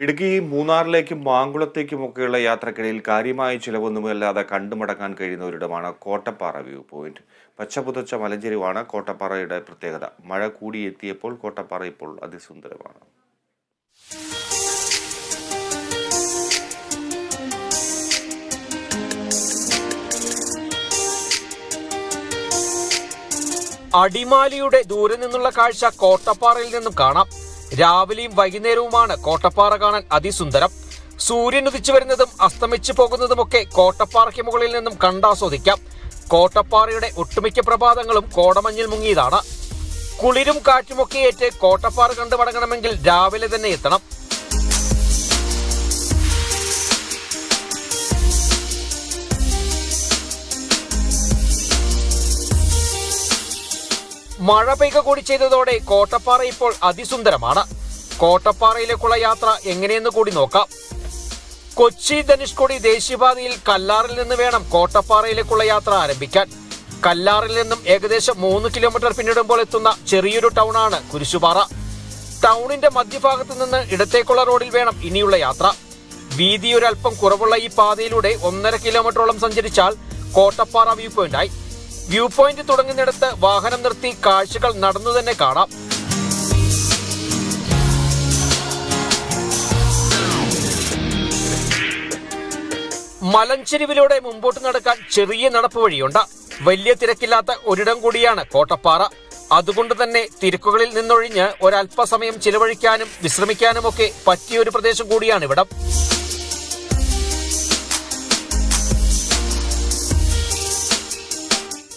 ഇടുക്കി മൂന്നാറിലേക്കും മാങ്കുളത്തേക്കും ഒക്കെയുള്ള യാത്രക്കിടയിൽ കാര്യമായ ചിലവൊന്നുമില്ലാതെ കണ്ടുമടക്കാൻ കഴിയുന്ന ഒരിടമാണ് കോട്ടപ്പാറ വ്യൂ പോയിന്റ്. പച്ചപുതച്ച മലഞ്ചെരിവാണ് കോട്ടപ്പാറയുടെ പ്രത്യേകത. മഴ കൂടിയെത്തിയപ്പോൾ കോട്ടപ്പാറ ഇപ്പോൾ അതിസുന്ദരമാണ്. അടിമാലിയുടെ ദൂരെ നിന്നുള്ള കാഴ്ച കോട്ടപ്പാറയിൽ നിന്നും കാണാം. രാവിലെയും വൈകുന്നേരവുമാണ് കോട്ടപ്പാറ കാണാൻ അതിസുന്ദരം. സൂര്യൻ ഉദിച്ചു വരുന്നതും അസ്തമിച്ചു പോകുന്നതുമൊക്കെ കോട്ടപ്പാറയ്ക്ക് മുകളിൽ നിന്നും കണ്ടാസ്വദിക്കാം. കോട്ടപ്പാറയുടെ ഒട്ടുമിക്ക പ്രഭാതങ്ങളും കോടമഞ്ഞിൽ മുങ്ങിയതാണ്. കുളിരും കാറ്റുമൊക്കെ ഏറ്റ് കോട്ടപ്പാറ കണ്ടു മടങ്ങണമെങ്കിൽ രാവിലെ തന്നെ എത്തണം. മഴ പെയ്ക കൂടി ചെയ്തതോടെ കോട്ടപ്പാറ ഇപ്പോൾ അതിസുന്ദരമാണ്. കോട്ടപ്പാറയിലേക്കുള്ള യാത്ര എങ്ങനെയെന്ന് കൂടി നോക്കാം. കൊച്ചി ധനുഷ്കോടി ദേശീയപാതയിൽ കല്ലാറിൽ നിന്ന് വേണം കോട്ടപ്പാറയിലേക്കുള്ള യാത്ര ആരംഭിക്കാൻ. കല്ലാറിൽ നിന്നും ഏകദേശം മൂന്ന് കിലോമീറ്റർ പിന്നിടുമ്പോൾ എത്തുന്ന ചെറിയൊരു ടൗണാണ് കുരിശുപാറ. ടൗണിന്റെ മധ്യഭാഗത്ത് നിന്ന് ഇടത്തേക്കുള്ള റോഡിൽ വേണം ഇനിയുള്ള യാത്ര. വീതി ഒരൽപ്പം കുറവുള്ള ഈ പാതയിലൂടെ ഒന്നര കിലോമീറ്ററോളം സഞ്ചരിച്ചാൽ കോട്ടപ്പാറ വ്യൂ പോയിന്റായി. വ്യൂ പോയിന്റ് തുടങ്ങുന്നിടത്ത് വാഹനം നിർത്തി കാഴ്ചകൾ നടന്നു തന്നെ കാണാം. മലഞ്ചെരിവിലൂടെ മുമ്പോട്ട് നടക്കാൻ ചെറിയ നടപ്പ് വഴിയുണ്ട്. വലിയ തിരക്കില്ലാത്ത ഒരിടം കൂടിയാണ് കോട്ടപ്പാറ. അതുകൊണ്ട് തന്നെ തിരക്കുകളിൽ നിന്നൊഴിഞ്ഞ് ഒരല്പസമയം ചിലവഴിക്കാനും വിശ്രമിക്കാനുമൊക്കെ പറ്റിയ ഒരു പ്രദേശം കൂടിയാണ് ഇവിടം.